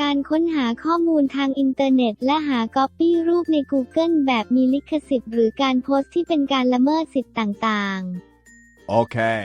การค้นหาข้อมูลทางอินเทอร์เน็ต และหาก๊อปปี้รูปใน Google แบบมีลิขสิทธิ์หรือการโพสต์ที่เป็นการละเมิดสิทธิ์ต่างๆ Okay.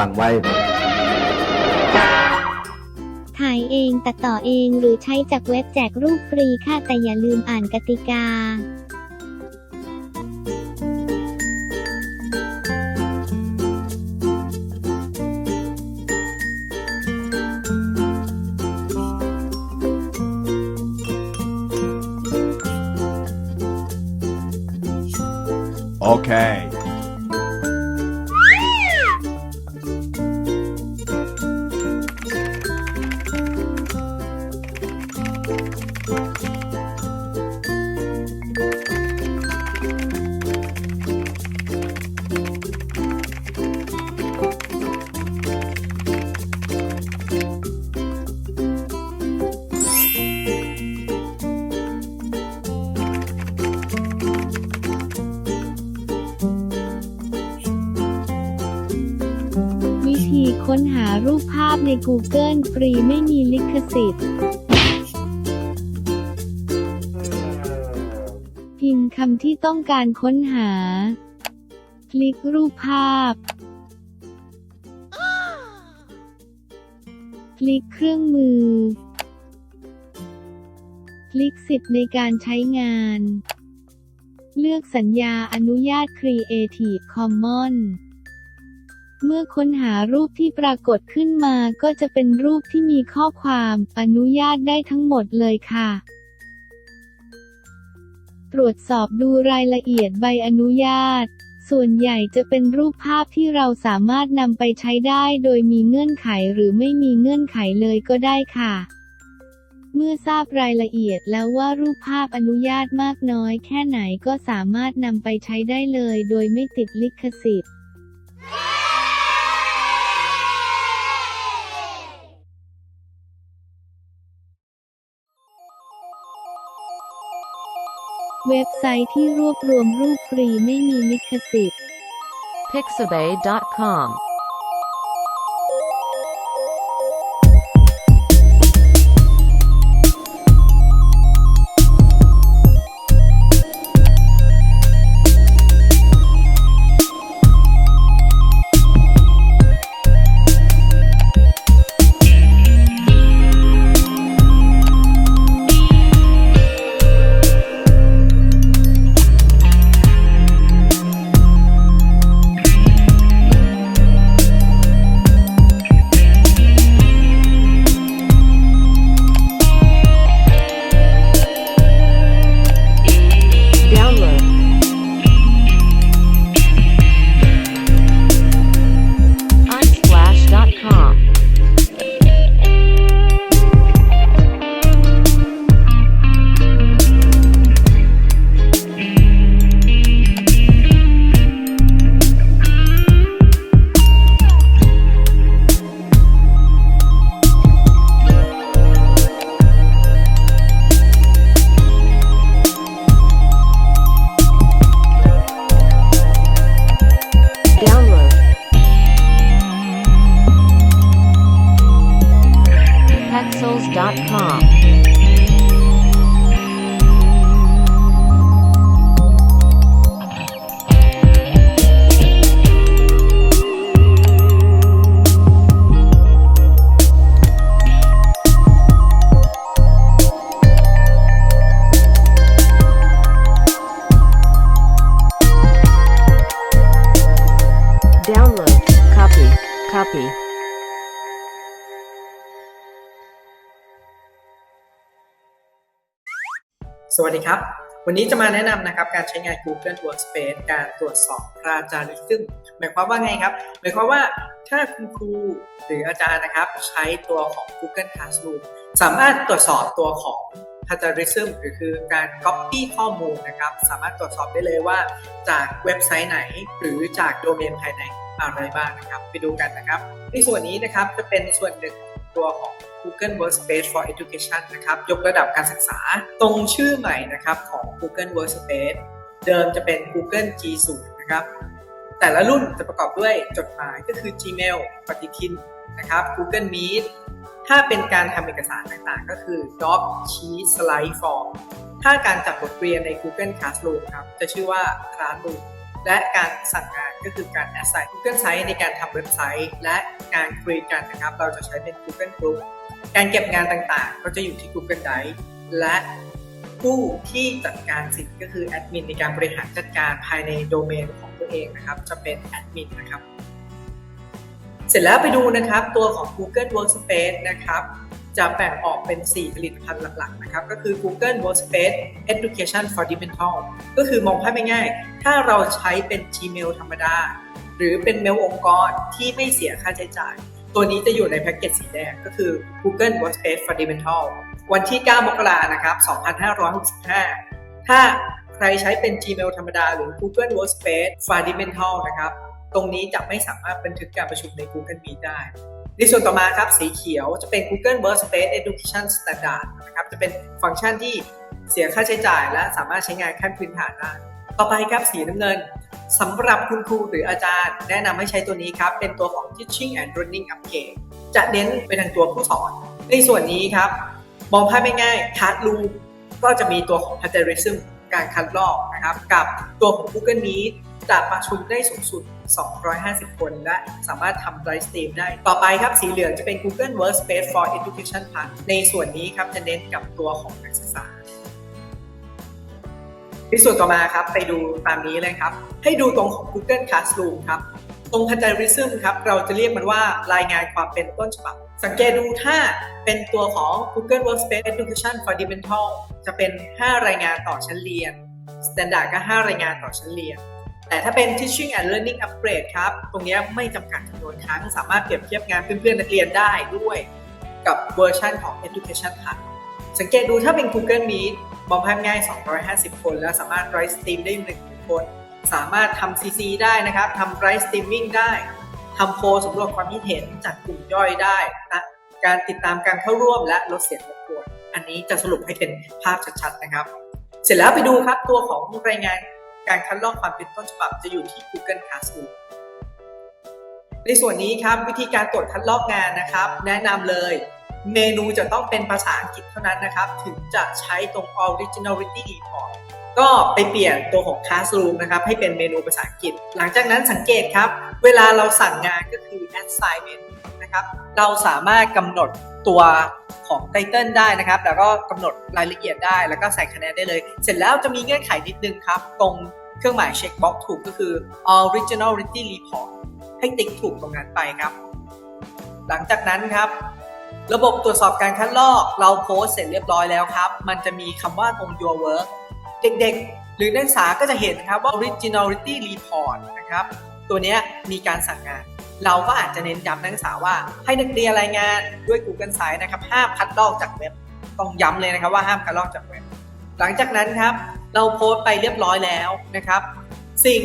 ฟังไว้ ถ่ายเองตัดต่อเองหรือใช้จากเว็บแจกรูปฟรีค่ะแต่อย่าลืมอ่านกติกา Okay. วิธีค้นหารูปภาพใน Google ฟรีไม่มีลิขสิทธิ์ ที่ต้องการค้นหา คลิกรูปภาพ คลิกเครื่องมือ คลิกสิทธิ์ในการใช้งาน เลือกสัญญาอนุญาต Creative Commons เมื่อค้นหารูปที่ปรากฏขึ้นมาก็จะเป็นรูปที่มีข้อความอนุญาตได้ทั้งหมดเลยค่ะ ตรวจสอบดูรายละเอียดใบอนุญาต ส่วนใหญ่จะเป็นรูปภาพที่เราสามารถนำไปใช้ได้โดยมีเงื่อนไขหรือไม่มีเงื่อนไขเลยก็ได้ค่ะ เมื่อทราบรายละเอียดแล้วว่ารูปภาพอนุญาตมากน้อยแค่ไหนก็สามารถนำไปใช้ได้เลยโดยไม่ติดลิขสิทธิ์ เว็บไซต์ที่รวบรวมรูปฟรีไม่มีลิขสิทธิ์ pixabay.com สวัสดีครับ วันนี้จะมาแนะนำนะครับการใช้งาน Google Workspace การตรวจสอบพระจาริซึ่มหมายความว่าไงครับ หมายความว่าถ้าคุณครูหรืออาจารย์นะครับ ใช้ตัวของ Google Classroom สามารถตรวจสอบตัวของ p l a g i a r i s m หรือคือการ Copy ข้อมูลนะครับ สามารถตรวจสอบได้เลยว่า จากเว็บไซต์ไหน หรือจากโดเมนภายในอะไรบ้างนะครับ ไปดูกันนะครับ ในส่วนนี้นะครับจะเป็นส่วนหนึ่ง ตัวของ Google Workspace for Education นะครับ ยกระดับการศึกษาตรงชื่อใหม่นะครับของ Google Workspace เดิมจะเป็น Google G0 นะครับ แต่ละรุ่นจะประกอบด้วยจดหมายก็คือ Gmail ปฏิทินนะครับ Google Meet ถ้าเป็นการทำเอกสารต่างๆ ก็คือ Doc Sheet Slide Form ถ้าการจัดบทเรียนใน Google Classroom ครับ จะชื่อว่า Classroom และการสั่งงานก็คือการ assign Google Site ในการทำเว็บไซต์ และการคุยกันนะครับ เราจะใช้เป็น Google Group การเก็บงานต่างๆ ก็จะอยู่ที่ Google Drive และผู้ที่จัดการสิทธิ์ก็คือแอดมินในการบริหารจัดการภายในโดเมนของตัวเองนะครับ จะเป็นแอดมินนะครับ เสร็จแล้วไปดูนะครับตัวของ Google Workspace นะครับ จะแบ่งออกเป็น 4 ผลิตภัณฑ์หลักๆนะครับก็คือ Google Workspace Education Fundamental ก็คือมองภาพง่ายๆถ้าเราใช้เป็น Gmail ธรรมดา หรือเป็นเมลองค์กรที่ไม่เสียค่าใช้จ่าย ตัวนี้จะอยู่ในแพ็กเกจสีแดงก็คือ Google Workspace Fundamental วันที่ 9 มกรานะครับ 2565 ถ้าใครใช้เป็น Gmail ธรรมดา หรือ Google Workspace Fundamental นะครับ ตรงนี้จะไม่สามารถบันทึกการประชุมใน Google Meet ได้ ในส่วนต่อมาครับสีเขียวจะเป็น Google Workspace Education Standard นะครับจะเป็นฟังก์ชันที่เสียค่าใช้จ่ายและสามารถใช้งานขั้นพื้นฐานได้ ต่อไปครับสีน้ำเงินสำหรับคุณครูหรืออาจารย์ แนะนำให้ใช้ตัวนี้ครับ เป็นตัวของ Teaching and Learning Upgrade จะเน้นไปทางตัวผู้สอน ในส่วนนี้ครับ มองภาพไม่ง่ายคัดรูก็จะมีตัวของ Plagiarism การคัดลอกนะครับ กับตัวของ Google Meet จะประชุมได้สูงสุด 250 คน และสามารถทำไลฟ์สตรีมได้ ต่อไปครับสีเหลืองจะเป็น Google Workspace for Education Plus ในส่วนนี้ครับจะเน้นกับตัวของนักศึกษาในส่วนต่อมาครับไปดูตามนี้เลยครับ ให้ดูตรงของ Google Classroom ครับตรง Plagiarism ครับเราจะเรียกมันว่ารายงานความเป็นต้นฉบับ สังเกตดูถ้าเป็นตัวของ Google Workspace Education Fundamental จะเป็น 5 รายงานต่อชั้นเรียน Standard ก็ 5 รายงานต่อชั้นเรียน แต่ถ้าเป็น Teaching and Learning Upgrade ครับ ตรงนี้ไม่จำกัดจำนวนครั้ง สามารถเปรียบเทียบงานเพื่อนๆนักเรียนได้ด้วย กับเวอร์ชันของ Education Plus สังเกตดูถ้าเป็น Google Meet มองภาพง่าย 250 คน แล้วสามารถไ i ฟ์สตรีมได้1คน สามารถทำ CC ได้นะครับทำไ i ฟ์สตรีมมิ่งได้ทำโพลสำรวจความคิดเห็นจัดกลุ่มย่อยได้นะการติดตามการเข้าร่วมและลดเสียงรบกวนอันนี้จะสรุปให้เป็นภาพชัดๆนะครับ เสร็จแล้วไปดูครับตัวของรายงาน การคัดลอกความเป็นต้นฉบับจะอยู่ที่ Google Classroom ในส่วนนี้ครับวิธีการตรวจคัดลอกงานนะครับ แนะนำเลย เมนูจะต้องเป็นภาษาอังกฤษเท่านั้นนะครับ ถึงจะใช้ตรง Originality Report ก็ไปเปลี่ยนตัวของ Classroom นะครับ ให้เป็นเมนูภาษาอังกฤษ หลังจากนั้นสังเกตครับ เวลาเราสั่งงานก็คือ assignment นะครับ เราสามารถกำหนดตัวของไตเติลได้นะครับ แล้วก็กำหนดรายละเอียดได้ แล้วก็ใส่คะแนนได้เลย เสร็จแล้วจะมีเงื่อนไขนิดนึงครับ ตรงเครื่องหมายเช็คบ็อกถูกก็คือ Originality Report ให้ติ๊กถูกตรงนั้นไปครับ หลังจากนั้นครับ ระบบตรวจสอบการคัดลอก เราโพสเสร็จเรียบร้อยแล้วครับ มันจะมีคำว่าตรง your work เด็กๆ หรือนักศึกษาก็จะเห็นครับว่า originality report นะครับ ตัวนี้มีการสั่งงาน เราก็อาจจะเน้นย้ำนักศึกษาว่าให้นักเรียนรายงานด้วย Google Site นะครับห้ามคัดลอกจากเว็บต้องย้ำเลยนะครับว่าห้ามคัดลอกจากเว็บ หลังจากนั้นครับเราโพสต์ไปเรียบร้อยแล้วนะครับ สิ่ง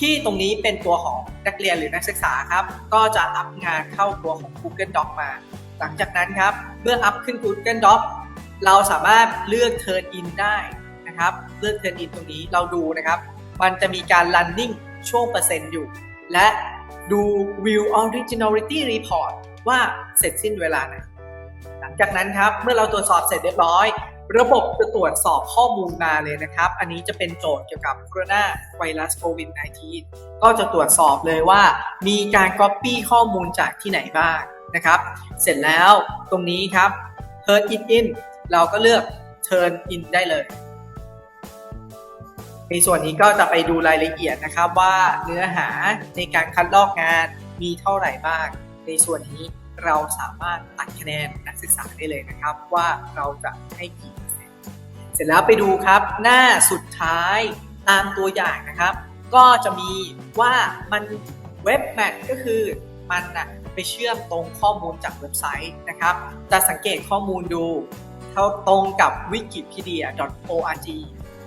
ที่ตรงนี้เป็นตัวของนักเรียนหรือนักศึกษาครับ ก็จะอัพงานเข้าตัวของ Google Doc มา หลังจากนั้นครับ เมื่ออัพขึ้น Google Doc เราสามารถเลือก Turn in ได้นะครับ เลือก Turn in ตรงนี้เราดูนะครับ มันจะมีการ running ช่วงเปอร์เซ็นต์อยู่ และดู view originality report ว่าเสร็จสิ้นเวลาไหนหลังจากนั้นครับ เมื่อเราตรวจสอบเสร็จเรียบร้อย ระบบจะตรวจสอบข้อมูลมาเลยนะครับ อันนี้จะเป็นโจทย์เกี่ยวกับโคโรนาไวรัสโควิด -19 ก็จะตรวจสอบเลยว่า มีการ Copy ข้อมูลจากที่ไหนบ้างนะครับ เสร็จแล้วตรงนี้ครับ Turn it in เราก็เลือก Turn in ได้เลย ในส่วนนี้ก็จะไปดูรายละเอียดนะครับว่าเนื้อหาในการคัดลอกงานมีเท่าไหร่บ้าง ในส่วนนี้เราสามารถตัดคะแนนนักศึกษาได้เลยนะครับ ว่าเราจะให้กี่เปอร์เซ็นต์เสร็จแล้วไปดูครับ หน้าสุดท้ายตามตัวอย่างนะครับ ก็จะมีว่ามันเว็บแมทก็คือมันนะไปเชื่อมตรงข้อมูลจากเว็บไซต์นะครับ จะสังเกตข้อมูลดูเท่าตรงกับ wikipedia.org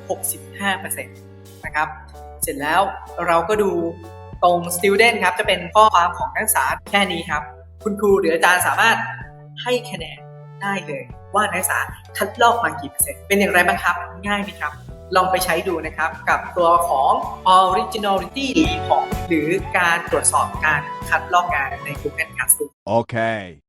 65%นะครับ เสร็จแล้วเราก็ดูตรง student ครับ จะเป็นข้อความของนักศึกษาแค่นี้ครับ คุณครูหรืออาจารย์สามารถให้คะแนนได้เลยว่านักศึกษาคัดลอกมากี่เปอร์เซ็นต์เป็นอย่างไรบ้างครับ ง่ายไหมครับ ลองไปใช้ดูนะครับกับตัวของ originality ของหรือการตรวจสอบการคัดลอกงานใน Google Classroom Okay.